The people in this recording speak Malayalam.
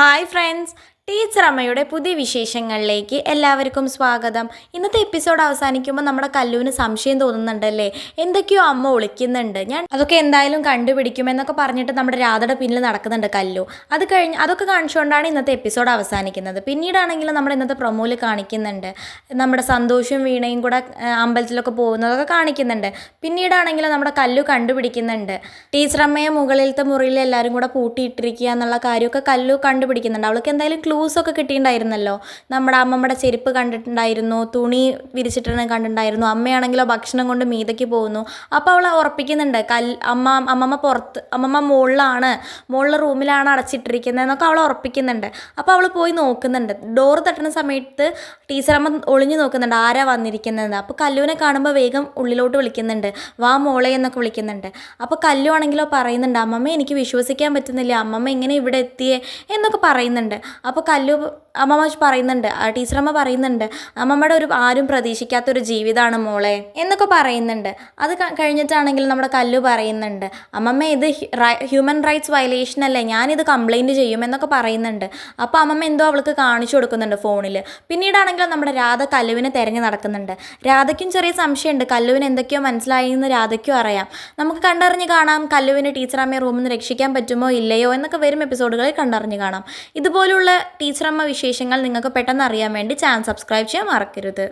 ഹായ് ഫ്രണ്ട്സ് ടീച്ചർ അമ്മയുടെ പുതിയ വിശേഷങ്ങളിലേക്ക് എല്ലാവർക്കും സ്വാഗതം. ഇന്നത്തെ എപ്പിസോഡ് അവസാനിക്കുമ്പോൾ നമ്മുടെ കല്ലുവിന് സംശയം തോന്നുന്നുണ്ടല്ലേ? എന്തൊക്കെയോ അമ്മ ഒളിക്കുന്നുണ്ട്. ഞാൻ അതൊക്കെ എന്തായാലും കണ്ടുപിടിക്കുമെന്നൊക്കെ പറഞ്ഞിട്ട് നമ്മുടെ രാധയുടെ പിന്നിൽ നടക്കുന്നുണ്ട് കല്ലു. അത് കഴിഞ്ഞ് അതൊക്കെ കാണിച്ചുകൊണ്ടാണ് ഇന്നത്തെ എപ്പിസോഡ് അവസാനിക്കുന്നത്. പിന്നീടാണെങ്കിലും നമ്മുടെ ഇന്നത്തെ പ്രൊമോയിൽ കാണിക്കുന്നുണ്ട്. നമ്മുടെ സന്തോഷവും വീണയും കൂടെ അമ്പലത്തിലൊക്കെ പോകുന്നതൊക്കെ കാണിക്കുന്നുണ്ട്. പിന്നീടാണെങ്കിലും നമ്മുടെ കല്ലു കണ്ടുപിടിക്കുന്നുണ്ട്. ടീച്ചറമ്മയെ മുകളിലത്തെ മുറിയിൽ എല്ലാവരും കൂടെ പൂട്ടിയിട്ടിരിക്കുക എന്നുള്ള കാര്യമൊക്കെ കല്ലു കണ്ടുപിടിക്കുന്നുണ്ട്. അവൾക്ക് എന്തായാലും ക്ലൂസ് ഒക്കെ കിട്ടിയിട്ടുണ്ടായിരുന്നല്ലോ. നമ്മുടെ അമ്മമ്മയുടെ ചെരുപ്പ് കണ്ടിട്ടുണ്ടായിരുന്നു തുണി വിരിച്ചിട്ട് കണ്ടിട്ടുണ്ടായിരുന്നു അമ്മയാണെങ്കിലോ ഭക്ഷണം കൊണ്ട് മീതയ്ക്ക് പോകുന്നു. അപ്പോൾ അവൾ ഉറപ്പിക്കുന്നുണ്ട് കൽ അമ്മ അമ്മമ്മ പുറത്ത് അമ്മമ്മ മുകളിലാണ് മുകളിലെ റൂമിലാണ് അടച്ചിട്ടിരിക്കുന്നത് എന്നൊക്കെ അവൾ ഉറപ്പിക്കുന്നുണ്ട്. അപ്പോൾ അവൾ പോയി നോക്കുന്നുണ്ട്. ഡോറ് തട്ടുന്ന സമയത്ത് ടീച്ചറമ്മ ഒളിഞ്ഞു നോക്കുന്നുണ്ട് ആരാ വന്നിരിക്കുന്നത് അപ്പോൾ കല്ലുവിനെ കാണുമ്പോൾ വേഗം ഉള്ളിലോട്ട് വിളിക്കുന്നുണ്ട് വാ മോളെ എന്നൊക്കെ വിളിക്കുന്നുണ്ട്. അപ്പോൾ കല്ലു ആണെങ്കിലോ പറയുന്നുണ്ട് അമ്മമ്മ എനിക്ക് വിശ്വസിക്കാൻ പറ്റുന്നില്ല അമ്മമ്മ എങ്ങനെ ഇവിടെ എത്തിയേ? എന്നൊക്കെ പറയുന്നുണ്ട്. അപ്പോൾ കല്ലു അമ്മമ്മ പറയുന്നുണ്ട് ആ ടീച്ചറമ്മ പറയുന്നുണ്ട് അമ്മമ്മയുടെ ഒരു ആരും പ്രതീക്ഷിക്കാത്ത ഒരു ജീവിതമാണ് മോളെ എന്നൊക്കെ പറയുന്നുണ്ട്. അത് കഴിഞ്ഞിട്ടാണെങ്കിൽ നമ്മുടെ കല്ലു പറയുന്നുണ്ട് അമ്മമ്മ ഇത് ഹ്യൂമൻ റൈറ്റ്സ് വയലേഷൻ അല്ലേ ഞാനിത് കംപ്ലൈന്റ് ചെയ്യും എന്നൊക്കെ പറയുന്നുണ്ട്. അപ്പോൾ അമ്മമ്മ എന്തോ അവൾക്ക് കാണിച്ചു കൊടുക്കുന്നുണ്ട് ഫോണിൽ പിന്നീടാണെങ്കിലും നമ്മുടെ രാധ കല്ലുവിനെ തിരഞ്ഞു നടക്കുന്നുണ്ട്. രാധയ്ക്കും ചെറിയ സംശയമുണ്ട് കല്ലുവിന് എന്തൊക്കെയോ മനസ്സിലായി എന്ന് രാധയ്ക്കും അറിയാം. നമുക്ക് കണ്ടറിഞ്ഞ് കാണാം കല്ലുവിന് ടീച്ചറമ്മയെ റൂമിൽ നിന്ന് രക്ഷിക്കാൻ പറ്റുമോ ഇല്ലയോ എന്നൊക്കെ വരും എപ്പിസോഡുകളിൽ കണ്ടറിഞ്ഞ് കാണാം. ഇതുപോലുള്ള ടീച്ചറമ്മ വിശേഷങ്ങൾ നിങ്ങൾക്ക് പെട്ടെന്ന് അറിയാൻ വേണ്ടി ചാനൽ സബ്സ്ക്രൈബ് ചെയ്യാൻ മറക്കരുത്.